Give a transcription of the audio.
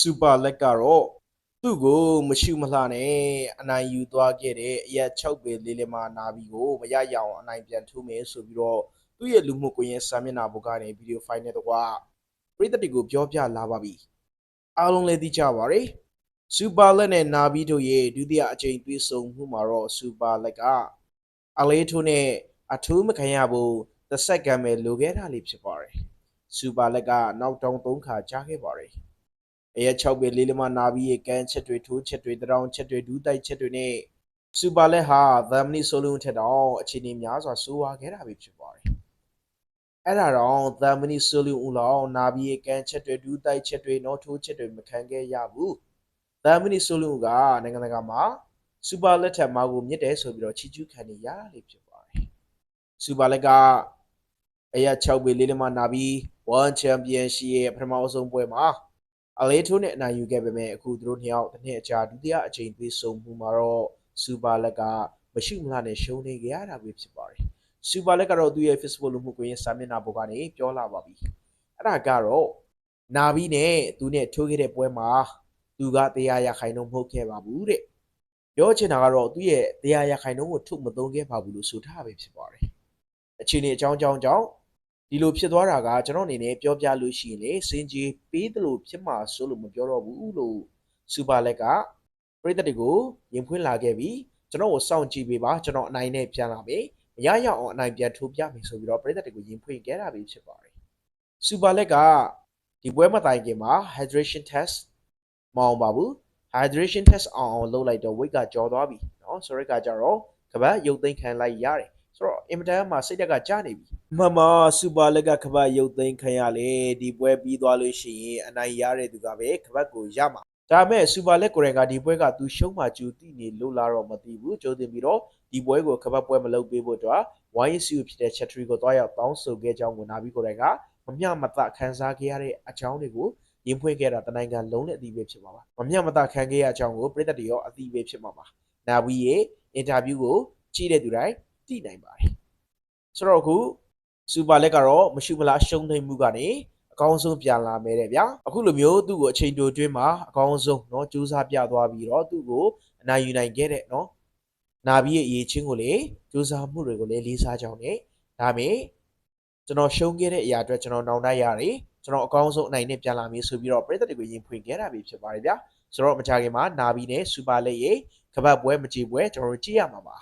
စူပါလက်ကတော့သူ့ကိုမရှုမလှနဲ့အနိုင်ယူသွားခဲ့တဲ့အရက်6ပေလေးလေးမှနာပြီးကိုမရရအောင်အနိုင်ပြန်ထိုးမယ်ဆိုပြီးတော့သူ့ရဲ့လူမှုကွန်ရက်စာမျက်နှာပေါ်ကနေဗီဒီယိုဖိုင်နဲ့တကွာပရိသတ်တွေကိုပြောပြလာပါပြီအားလုံးလည်းသိကြပါရယ်စူပါလက်နဲ့နာပြီးတို့ရဲ့ဒုတိယအကြိမ်တွေ့ဆုံမှုမှာတော့စူပါလက်ကအလေးထိုးနဲ့အထူးမခံရဘူးတစ်စက္ကန့်ပဲလိုခဲ့တာလေးဖြစ်ပါတယ်စူပါလက်ကနောက်တောင်၃ခါကြားခဲ့ပါတယ် အရက်6ပဲလေးလမနာပြီးရဲ့ကန်ချက်တွေထိုးချက်တွေတောင်ချက်တွေဒူးတိုက်ချက်တွေနဲ့စူပါလက်ဟာသမ်မနီဆိုလုံးထက်တော့အခြေအနေများစွာဆိုးဝါးခဲ့တာပဲဖြစ်ပါတယ်အဲ့ဒါတော့သမ်မနီဆိုလုံးဦးလောင်နာပြီးရဲ့ကန်ချက်တွေဒူးတိုက်ချက်တွေနော်ထိုးချက်တွေမခံခဲ့ရဘူးသမ်မနီဆိုလုံးကနိုင်ငံတကာမှာစူပါလက်ထက်မှာကိုမြစ်တယ်ဆိုပြီးတော့ချီကျူးခံနေရတာလေးဖြစ်ပါတယ်စူပါလက်ကအရက်6ပေလေးလမနာပြီး One Championship ရဲ့ပထမအဆုံးပွဲမှာ အလေးထိုးနဲ့အနိုင်ယူခဲ့ပေမဲ့အခုသူတို့နှစ်ယောက်တစ်နှစ်အကြာဒုတိယအကြိမ်တွေ့ဆုံမှုမှာတော့စူပါလက်ကမရှိမလားနဲ့ရှုံးနေကြရတာပဲဖြစ်ပါတယ်စူပါလက်ကတော့သူ့ရဲ့ Facebook လူမှုကွန်ရက်စာမျက်နှာပေါ်ကနေပြောလာပါပြီအဲ့ဒါကတော့နာပြီးနဲ့သူနဲ့ထိုးခဲ့တဲ့ပွဲမှာသူကတရားရခိုင်နှုန်းမဟုတ်ခဲ့ပါဘူးတဲ့ပြောချင်တာကတော့သူ့ရဲ့တရားရခိုင်နှုန်းကိုထုတ်မသုံးခဲ့ပါဘူးလို့ဆိုထားပဲဖြစ်ပါတယ်အခြေအနေအကြောင်းအကြောင်းကြောင့် ဒီလိုဖြစ်သွားတာကကျွန်တော်အနေနဲ့ပြောပြလို့ရှိရင်လေစင်ကြီးပေးတယ်လို့ဖြစ်မှာဆိုလို့မပြောတော့ဘူးလို့စူပါလက်ကပြည်သက်တွေကိုရင်ဖွင့်လာခဲ့ပြီးကျွန်တော်ကိုစောင့်ကြည့်ပေးပါကျွန်တော်အနိုင်နဲ့ပြန်လာမယ်မရရအောင်အနိုင်ပြန်ထိုးပြမယ်ဆိုပြီးတော့ပြည်သက်တွေကိုရင်ဖွင့်ခဲ့တာပဲဖြစ်ပါတယ်စူပါလက်ကဒီပွဲမတိုင်ခင်မှာ hydration test မအောင်ပါဘူး hydration test အောင်အောင်လုပ်လိုက်တော့ weight ကကျော်သွားပြီเนาะဆိုတော့ကကြတော့ကပတ်ရုပ်သိမ်းခံလိုက်ရတယ် ဆိုတော့အင်မတန်မှာစိတ်တက်ကကျနေပြီမမစူပါလက်ကကပတ်ရုပ်သိမ်းခံရလေဒီပွဲပြီးသွားလို့ရှိရင်အနိုင်ရတဲ့သူကပဲကပတ်ကိုရမှာဒါပေမဲ့စူပါလက်ကိုယ်တိုင်ကဒီပွဲကသူရှုံးမှကျူတိနေလို့လာတော့မသိဘူးကြိုးတင်ပြီးတော့ဒီပွဲကိုကပတ်ပွဲမလုပ်ပေးဖို့အတွက် YSU ဖြစ်တဲ့ Chatry ကိုတွားရောက်တောင်းဆိုခဲ့ကြောင်းကိုနာပြီးကိုယ်တိုင်ကမမျှမတခန်းစားခဲ့ရတဲ့အကြောင်းတွေကိုရင်ဖွင့်ခဲ့တာတနိုင်ငံလုံးနဲ့အသိပဲဖြစ်မှာပါမမျှမတခံခဲ့ရအကြောင်းကိုပြည်သက်တွေရောအသိပဲဖြစ်မှာပါနာဝီရဲ့အင်တာဗျူးကိုကြည့်တဲ့သူတိုင်း သိနိုင်ပါတယ်ဆိုတော့အခုစူပါလက်ကတော့မရှိမလားရှုံးနေမှုကနေအကောင်းဆုံးပြန်လာမယ်တဲ့ဗျာအခုလိုမျိုးသူ့ကိုအချိန်တိုတွင်းမှာအကောင်းဆုံးเนาะစူးစမ်းပြသွားပြီးတော့သူ့ကိုအနိုင်ယူနိုင်ခဲ့တဲ့เนาะနာပြီးရဲ့အရေးချင်းကိုလေစူးစမ်းမှုတွေကိုလည်းလေးစားကြောင်းနဲ့ဒါပေမဲ့ကျွန်တော်ရှုံးခဲ့တဲ့အရာအတွက်ကျွန်တော်နောင်တရတယ်ကျွန်တော်အကောင်းဆုံးအနိုင်နဲ့ပြန်လာမည်ဆိုပြီးတော့ပြည်သက်တွေကိုရင်ဖွင့်ခဲ့တာပဲဖြစ်ပါတယ်ဗျာဆိုတော့မကြခင်မှာနာပြီးနဲ့စူပါလက်ရဲ့ကပတ်ပွဲမကြည့်ပွဲကျွန်တော်တို့ကြည့်ရမှာပါ